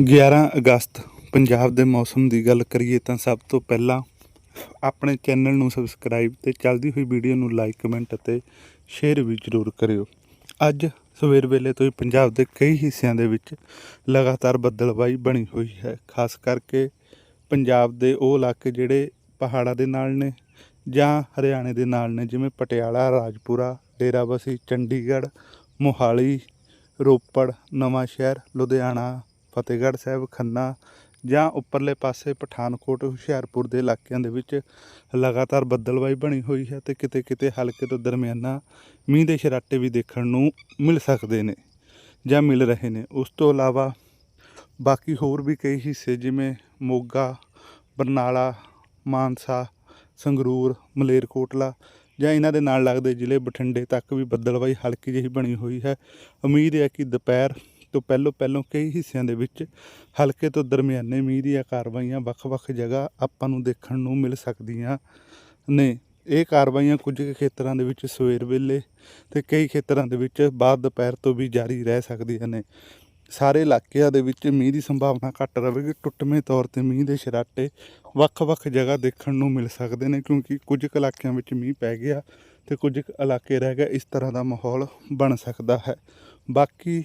11 ਅਗਸਤ, ਪੰਜਾਬ ਦੇ ਮੌਸਮ ਦੀ ਗੱਲ ਕਰੀਏ ਤਾਂ ਸਭ ਤੋਂ ਪਹਿਲਾਂ ਆਪਣੇ ਚੈਨਲ ਨੂੰ ਸਬਸਕ੍ਰਾਈਬ ਤੇ ਚੱਲਦੀ ਹੋਈ ਵੀਡੀਓ ਨੂੰ ਲਾਈਕ ਕਮੈਂਟ ਅਤੇ ਸ਼ੇਅਰ ਵੀ ਜ਼ਰੂਰ ਕਰਿਓ। ਅੱਜ ਸਵੇਰ ਵੇਲੇ ਤੋਂ ਹੀ ਪੰਜਾਬ ਦੇ ਕਈ ਹਿੱਸਿਆਂ ਦੇ ਵਿੱਚ ਲਗਾਤਾਰ ਬੱਦਲਬਾਈ ਬਣੀ ਹੋਈ ਹੈ। ਖਾਸ ਕਰਕੇ ਪੰਜਾਬ ਦੇ ਉਹ ਇਲਾਕੇ ਜਿਹੜੇ ਪਹਾੜਾਂ ਦੇ ਨਾਲ ਨੇ ਜਾਂ ਹਰਿਆਣੇ ਦੇ ਨਾਲ ਨੇ, ਜਿਵੇਂ ਪਟਿਆਲਾ, ਰਾਜਪੁਰਾ, ਡੇਰਾਬੱਸੀ, ਚੰਡੀਗੜ੍ਹ, ਮੋਹਾਲੀ, ਰੋਪੜ ਨਵਾਂ ਸ਼ਹਿਰ ਲੁਧਿਆਣਾ ਫਤਿਹਗੜ੍ਹ ਸਾਹਿਬ, ਖੰਨਾ ਜਾਂ ਉੱਪਰਲੇ ਪਾਸੇ ਪਠਾਨਕੋਟ, ਹੁਸ਼ਿਆਰਪੁਰ ਦੇ ਇਲਾਕਿਆਂ ਦੇ ਵਿੱਚ ਲਗਾਤਾਰ ਬੱਦਲਬਾਈ ਬਣੀ ਹੋਈ ਹੈ ਤੇ ਕਿਤੇ ਕਿਤੇ ਹਲਕੇ ਤੋਂ ਦਰਮਿਆਨਾ ਮੀਂਹ ਦੇ ਛਰਾਟੇ ਵੀ ਦੇਖਣ ਨੂੰ ਮਿਲ ਸਕਦੇ ਨੇ ਜਾਂ ਮਿਲ ਰਹੇ ਨੇ। ਉਸ ਤੋਂ ਇਲਾਵਾ ਬਾਕੀ ਹੋਰ ਵੀ ਕਈ ਹਿੱਸੇ ਜਿਵੇਂ ਮੋਗਾ, ਬਰਨਾਲਾ, ਮਾਨਸਾ, ਸੰਗਰੂਰ, ਮਲੇਰਕੋਟਲਾ ਜਾਂ ਇਹਨਾਂ ਦੇ ਨਾਲ ਲੱਗਦੇ ਜ਼ਿਲ੍ਹੇ ਬਠਿੰਡੇ ਤੱਕ ਵੀ ਬੱਦਲਬਾਈ ਹਲਕੀ ਜਿਹੀ ਬਣੀ ਹੋਈ ਹੈ। ਉਮੀਦ ਹੈ ਕਿ ਦੁਪਹਿਰ ਤੋਂ ਪਹਿਲੋਂ ਪਹਿਲੋਂ ਕਈ ਹਿੱਸਿਆਂ ਦੇ ਵਿੱਚ ਹਲਕੇ ਤੋਂ ਦਰਮਿਆਨੇ ਮੀਂਹ ਦੀਆਂ ਕਾਰਵਾਈਆਂ ਵੱਖ-ਵੱਖ ਜਗ੍ਹਾ ਆਪਾਂ ਨੂੰ ਦੇਖਣ ਨੂੰ ਮਿਲ ਸਕਦੀਆਂ ਨੇ। ਇਹ ਕਾਰਵਾਈਆਂ ਕੁਝ ਕੁ ਖੇਤਰਾਂ ਦੇ ਵਿੱਚ ਸਵੇਰ ਵੇਲੇ ਤੇ ਕਈ ਖੇਤਰਾਂ ਦੇ ਵਿੱਚ ਬਾਅਦ ਦੁਪਹਿਰ ਤੋਂ ਵੀ ਜਾਰੀ ਰਹਿ ਸਕਦੀਆਂ ਨੇ। ਸਾਰੇ ਇਲਾਕਿਆਂ ਦੇ ਵਿੱਚ ਮੀਂਹ ਦੀ ਸੰਭਾਵਨਾ ਘੱਟ ਰਹੇਗੀ ਟੁੱਟਵੇਂ ਤੌਰ ਤੇ ਮੀਂਹ ਦੇ ਸ਼ਰਾਟੇ ਵੱਖ-ਵੱਖ ਜਗ੍ਹਾ ਦੇਖਣ ਨੂੰ ਮਿਲ ਸਕਦੇ ਨੇ ਕਿਉਂਕਿ ਕੁਝ ਕੁ ਇਲਾਕਿਆਂ ਵਿੱਚ ਮੀਂਹ ਪੈ ਗਿਆ ਤੇ ਕੁਝ ਕੁ ਇਲਾਕੇ ਰਹਿ ਗਏ। ਇਸ ਤਰ੍ਹਾਂ ਦਾ ਮਾਹੌਲ ਬਣ ਸਕਦਾ ਹੈ। ਬਾਕੀ